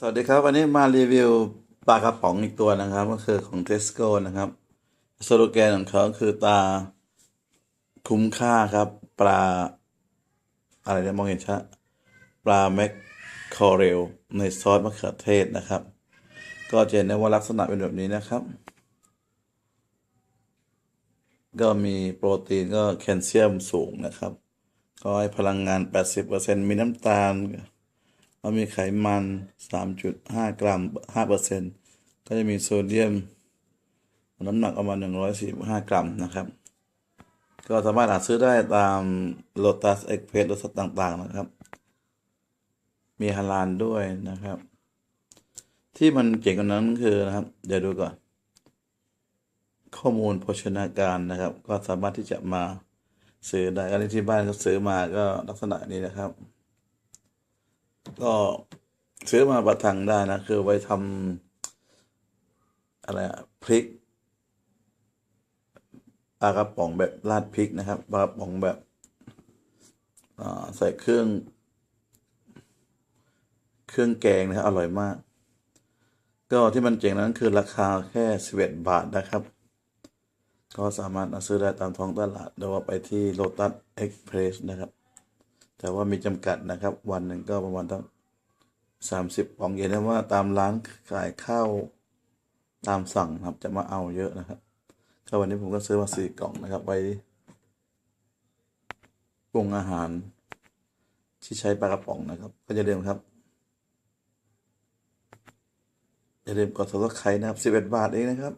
สวัสดีครับ วันนี้มารีวิวปลากระป๋องอีกตัวนะครับ ก็คือของ Tesco นะครับสโลแกนของเขาคือตาคุ้มค่าครับ ปลา อะไรเนี่ยมองเห็นชัดปลาแมคคอเรลในซอสมะเขือเทศนะครับ ก็จะเห็นได้ว่าลักษณะเป็นแบบนี้นะครับ ก็มีโปรตีนก็แคลเซียมสูงนะครับ ก็ให้พลังงาน 80%มีน้ำตาล แล้วมีไขมัน 3.5 กรัม 5%ก็จะมีโซเดียม น้ำหนักประมาณ 145 กรัมนะครับ ก็สามารถหาซื้อได้ตาม Lotus Express รถต่างๆนะครับ มีฮาลาลด้วยนะครับ ที่มันเจ๋งกว่านั้นคือนะครับ เดี๋ยวดูก่อน ข้อมูลโภชนาการนะครับ ก็สามารถที่จะมาซื้อได้อันนี้ที่บ้านเขาซื้อมาก็ลักษณะนี้นะครับ ก็ซื้อมาประทังได้นะ คือไว้ทำอะไรอะพริกปลากระป๋องแบบราดพริกนะครับปลากระป๋องแบบใส่เครื่อง เครื่องแกงนะครับอร่อยมาก ก็ที่มันเจ๋งนั้นคือราคาแค่สิบเอ็ดบาทนะครับ ก็สามารถซื้อได้ตามท้องตลาดหรือว่าไปที่โ o ตัสเอ็กเพรสนะครับ แต่ว่ามีจำกัดนะครับ วันหนึ่งก็ประมาณตั้ง สามสิบกล่องเย็นนะว่าตามร้านขายข้าวตามสั่งครับจะมาเอาเยอะนะครับก็วันนี้ผมก็ซื้อมาสี่กล่องนะครับไปปรุงอาหาร ที่ใช้ปลากระป๋องนะครับ ก็จะเริ่มครับอย่าลืมกด subscribe นะครับสิบเอ็ดบาทเองนะครับ